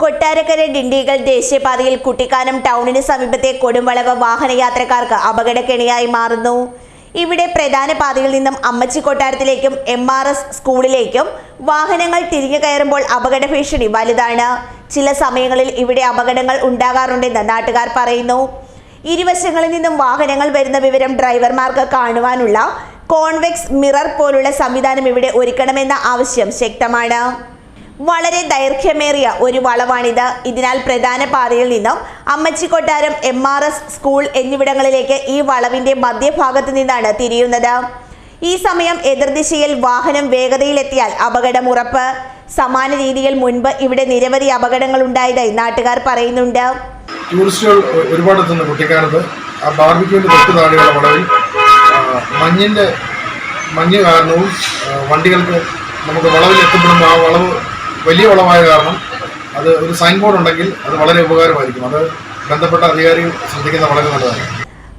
കൊട്ടാരക്കര ഡിണ്ടിഗൽ ദേശീയപാതയിൽ കുട്ടിക്കാനം ടൗണിന് സമീപത്തെ കൊടുംവളവ് വാഹനയാത്രക്കാർക്ക് അപകടക്കെണിയായി മാറുന്നു. ഇവിടെ പ്രധാന പാതയിൽ നിന്നും അമ്മച്ചി കൊട്ടാരത്തിലേക്കും എം ആർ എസ് സ്കൂളിലേക്കും വാഹനങ്ങൾ തിരിഞ്ഞു കയറുമ്പോൾ അപകട ഭീഷണി വലുതാണ്. ചില സമയങ്ങളിൽ ഇവിടെ അപകടങ്ങൾ ഉണ്ടാകാറുണ്ടെന്ന് നാട്ടുകാർ പറയുന്നു. ഇരുവശങ്ങളിൽ നിന്നും വാഹനങ്ങൾ വരുന്ന വിവരം ഡ്രൈവർമാർക്ക് കാണുവാനുള്ള കോൺവെക്സ് മിറർ പോലുള്ള സംവിധാനം ഇവിടെ ഒരുക്കണമെന്ന ആവശ്യം ശക്തമാണ്. വളരെ ദൈർഘ്യമേറിയ ഒരു വളവാണിത്. ഇതിനാൽ പ്രധാന പാതയിൽ നിന്നും അമ്മച്ചി കൊട്ടാരം എം ആർ എസ് സ്കൂൾ എന്നിവിടങ്ങളിലേക്ക് ഈ വളവിന്റെ മധ്യഭാഗത്ത് നിന്നാണ് തിരിയുന്നത്. ഈ സമയം എതിർദിശയിൽ വാഹനം വേഗതയിലെത്തിയാൽ അപകടം ഉറപ്പ് സമാന രീതിയിൽ മുൻപ് ഇവിടെ നിരവധി അപകടങ്ങൾ ഉണ്ടായതായി നാട്ടുകാർ പറയുന്നുണ്ട്. ടൂറിസ്റ്റുകൾ ഒരുപാട് ആ ബാർബിക്യൂവിന്റെ തൊട്ട് താഴെയുള്ള വളവിൽ മഞ്ഞിന്റെ മഞ്ഞ് കാരണവും വണ്ടികൾക്ക് നമുക്ക് വളവിൽ എത്തപ്പെടുമ്പോൾ ആ വളവ് വലിയ വളമായ കാരണം അത് ഒരു സൈൻ ബോർഡ് ഉണ്ടെങ്കിൽ അത് വളരെ ഉപകാരമായിരിക്കും. അത് ബന്ധപ്പെട്ട അധികാരികൾ ശ്രദ്ധിക്കുന്ന വളരെ നല്ലതാണ്.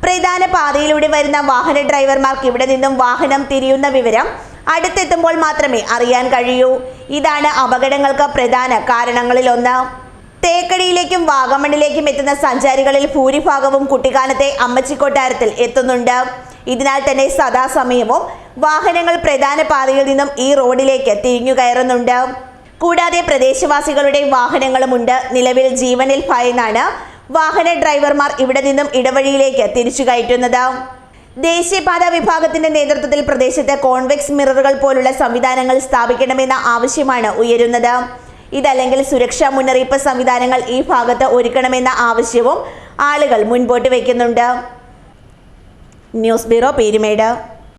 പ്രധാന പാതയിലൂടെ വരുന്ന വാഹന ഡ്രൈവർമാർക്ക് ഇവിടെ നിന്നും വാഹനം തിരിയുന്ന വിവരം അടുത്തെത്തുമ്പോൾ മാത്രമേ അറിയാൻ കഴിയൂ. ഇതാണ് അപകടങ്ങൾക്ക് പ്രധാന കാരണങ്ങളിലൊന്ന് തേക്കടിയിലേക്കും വാഗമണിലേക്കും എത്തുന്ന സഞ്ചാരികളിൽ ഭൂരിഭാഗവും കുട്ടിക്കാലത്തെ അമ്മച്ചിക്കൊട്ടാരത്തിൽ എത്തുന്നുണ്ട്. ഇതിനാൽ തന്നെ സദാസമയവും വാഹനങ്ങൾ പ്രധാന പാതയിൽ നിന്നും ഈ റോഡിലേക്ക് തിരിഞ്ഞു കയറുന്നുണ്ട്. കൂടാതെ പ്രദേശവാസികളുടെ വാഹനങ്ങളുമുണ്ട്. നിലവിൽ ജീവനിൽ ഭയന്നാണ് വാഹന ഡ്രൈവർമാർ ഇവിടെ നിന്നും ഇടവഴിയിലേക്ക് തിരിച്ചു കയറ്റുന്നത്. ദേശീയപാത വിഭാഗത്തിന്റെ നേതൃത്വത്തിൽ പ്രദേശത്ത് കോൺവെക്സ് മിററുകൾ പോലുള്ള സംവിധാനങ്ങൾ സ്ഥാപിക്കണമെന്ന ആവശ്യമാണ് ഉയരുന്നത്. ഇതല്ലെങ്കിൽ സുരക്ഷാ മുന്നറിയിപ്പ് സംവിധാനങ്ങൾ ഈ ഭാഗത്ത് ഒരുക്കണമെന്ന ആവശ്യവും ആളുകൾ മുൻപോട്ട് വയ്ക്കുന്നുണ്ട്. News bureau Peermade.